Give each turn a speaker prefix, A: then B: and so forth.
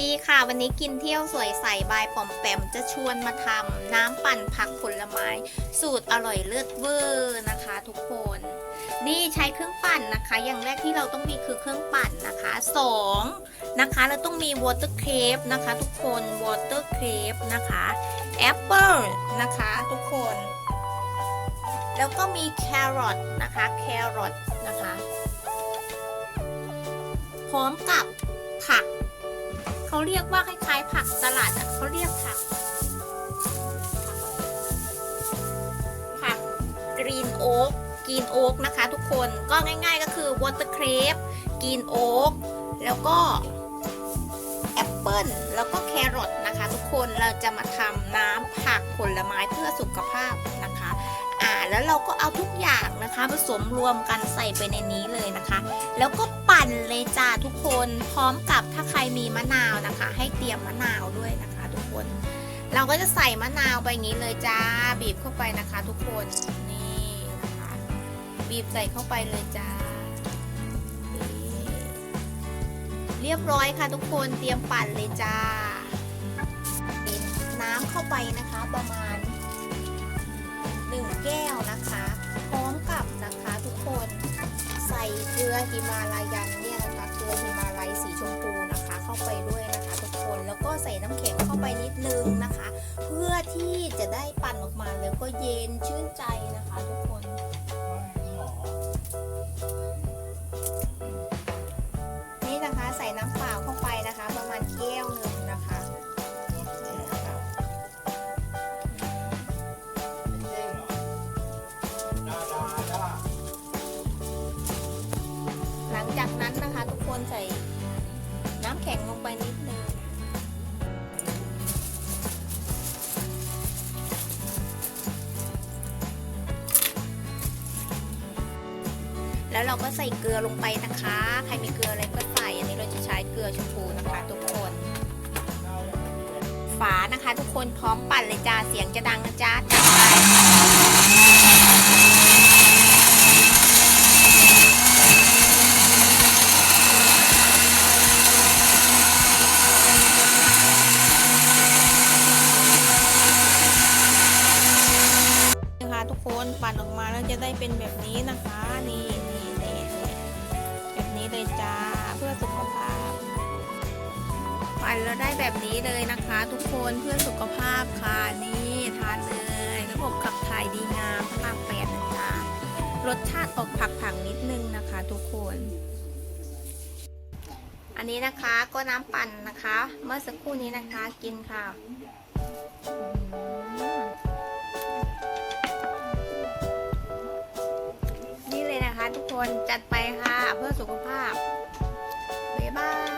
A: ดีค่ะวันนี้กินเที่ยวสวยใสบายปอมแปมจะชวนมาทำน้ำปั่นผักผลไม้ สูตรอร่อยเลิศเวอร์นะคะ ทุกคน นี่ใช้เครื่องปั่นนะคะ อย่างแรกที่เราต้องมีคือเครื่องปั่นนะคะสองนะคะเราต้องมีวอเตอร์เครปนะคะ ทุกคนวอเตอร์เครปนะคะแอปเปิลนะคะทุกคน แล้วก็มีแครอทนะคะแครอทนะคะ พร้อมกับผัก เขาเรียกว่าคล้ายๆผักสลัดอะเขาเรียกผัก ผักกรีนโอ๊กกรีนโอ๊กนะคะ ทุกคนก็ง่าย ๆ ก็คือวอเตอร์เครปกรีนโอ๊กแล้วก็แอปเปิ้ลแล้วก็แครอทนะคะ ทุกคนเราจะมาทำน้ำผักผลไม้เพื่อสุขภาพนะคะ อ่าแล้วเราก็เอาทุกอย่าง นะคะ ผสมรวมกันใส่ไปในนี้เลยนะคะ แล้วก็ปั่นเลยจ้าทุกคนพร้อมกับถ้าใครมีมะนาวนะคะ ให้เตรียมมะนาวด้วยนะคะ ทุกคน เราก็จะใส่มะนาวไปงนี้เลยจ้าบีบเข้าไปนะคะ ทุกคนนี่นะคะ บีบใส่เข้าไปเลยจ้าเรียบร้อยค่ะทุกคนเตรียมปั่นเลยจ้าบีบน้ำเข้าไปนะคะประมาณ เกลือฮิมาลายันเนี่ยนะคะเกลือฮิมาลัยสีชมพูนะคะ เข้าไปด้วยนะคะทุกคนแล้วก็ใส่น้ำแข็งเข้าไปนิดนึงนะคะ เพื่อที่จะได้ปั่นออกมาแล้วก็เย็นชื่นใจนะคะทุกคนนี่นะคะใส่น้ำเปล่าเข้าไปนะคะ ประมาณแก้วนึง จากนั้นนะคะทุกคนใส่น้ำแข็งลงไปนิดนึงแล้วเราก็ใส่เกลือลงไปนะคะ ใครมีเกลืออะไรก็ใส่ อันนี้เราจะใช้เกลือชมพูนะคะทุกคน ฝานะคะ ทุกคนพร้อมปั่นเลยจ้า เสียงจะดังนะจ้าจัดไป นะคะทุกคนปั่นออกมาแล้วจะได้เป็นแบบนี้นะคะนี่นี่นี่นี่แบบนี้เลยจ้าเพื่อสุขภาพ ปั่นแล้วได้แบบนี้เลยนะคะ ทุกคนเพื่อสุขภาพค่ะนี่ทานเลยระบบขับถ่ายดีงามพระรามแปดนะจ๊ะรสชาติออกผักผักนิดนึงนะคะ ทุกคน อันนี้นะคะก็น้ำปั่นนะคะ เมื่อสักครู่นี้นะคะกินค่ะ ทุกคนจัดไปค่ะ เพื่อสุขภาพบ๊ายบาย